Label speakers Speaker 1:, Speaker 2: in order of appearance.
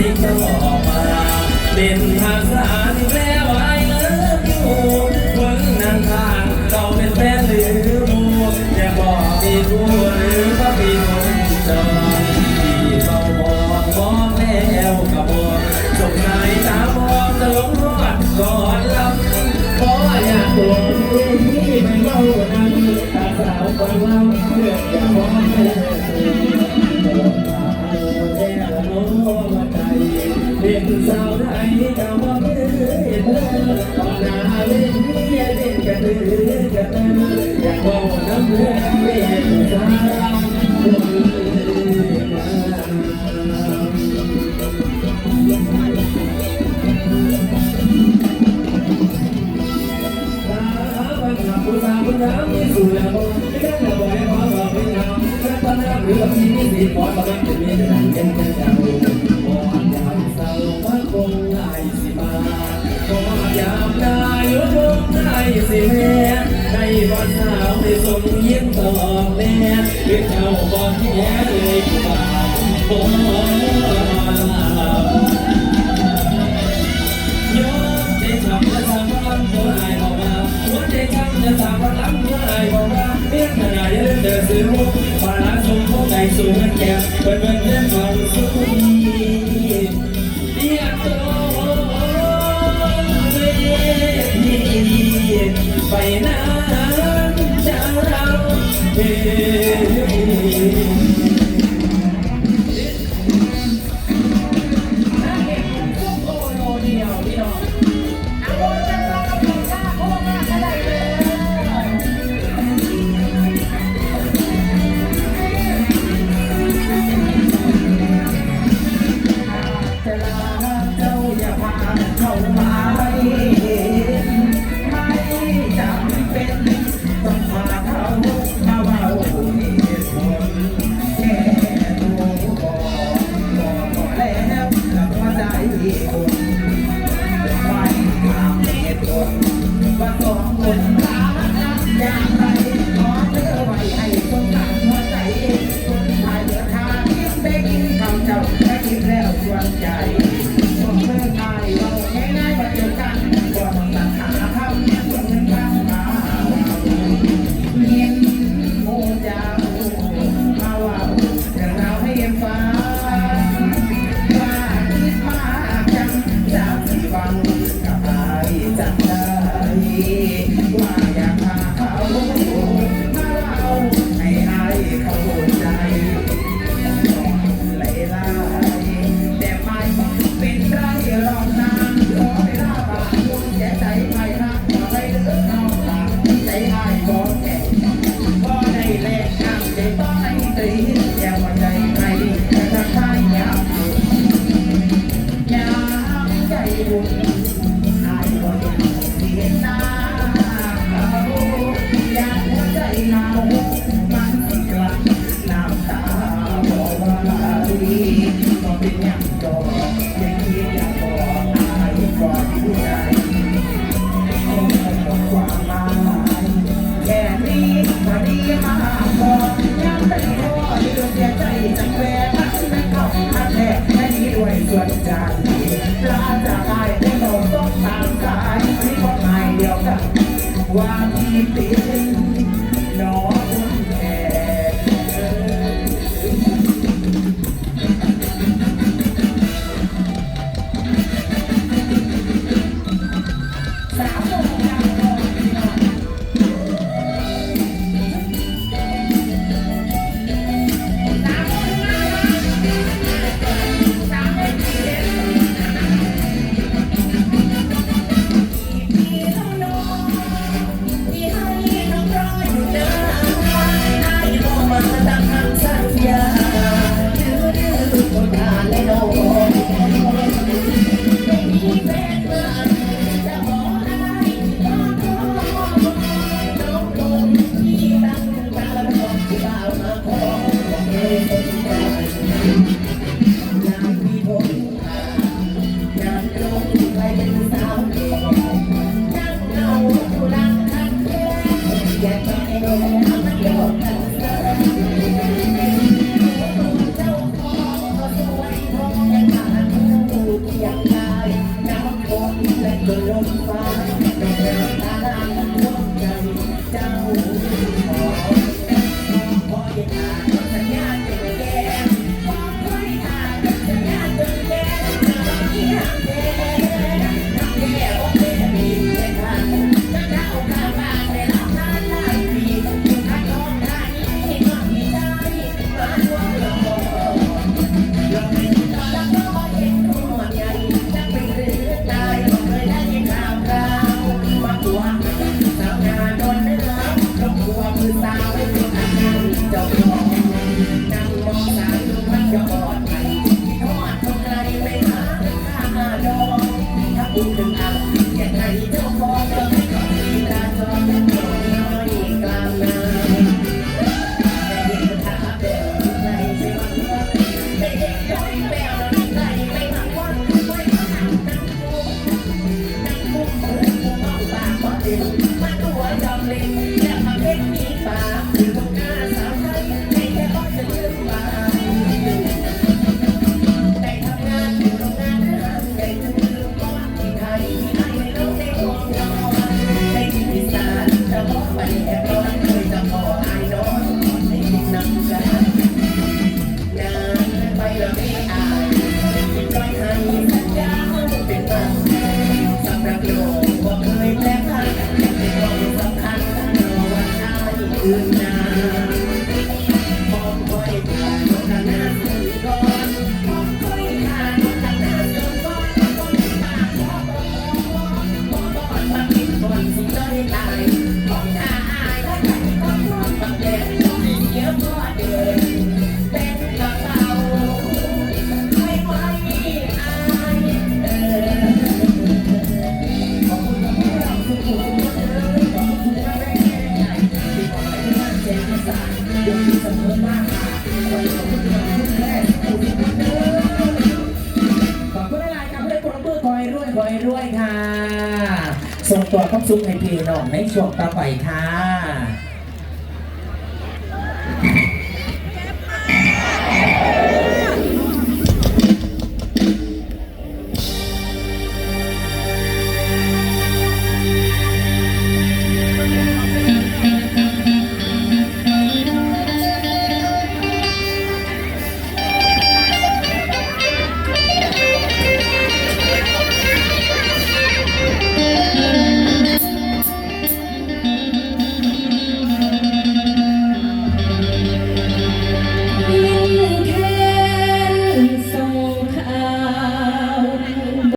Speaker 1: สิ่งจะออกมาเป็นภาษารแปลว่ไอ้เลิฟอยู่คนนั่งข้างเราเป็นแฟนหรือมูอย่าบอกมีผู้หรือว่ามีคนจอที่เฝ้าบอกบอกแล้วกับบอกจบนายตาบอกจะลงรอดก่อนลับเพราะอยากตัวที่มัเล่านั้นตาสาวคนเล่าเรื่องอย่าบอกไม่ได้ Oh, เป็นสาวไทยกะว่าเป็นตอนนาเล่นเล่นกันเลยกันอยากบอกน้ำเลือดเป็นสาวเรื่องที่นี่สิขอตอนนั้นเป็นเรื่องนั้น เจ้าบอลที่แย่ ลาเจ้าอย่าพาเข้ามา Thank you. Yeah. Thank you. บ่อยรวย
Speaker 2: ค่ะ ส่งตัวเข้าซุ้มให้พี่น้องในช่วงต่อไปค่ะ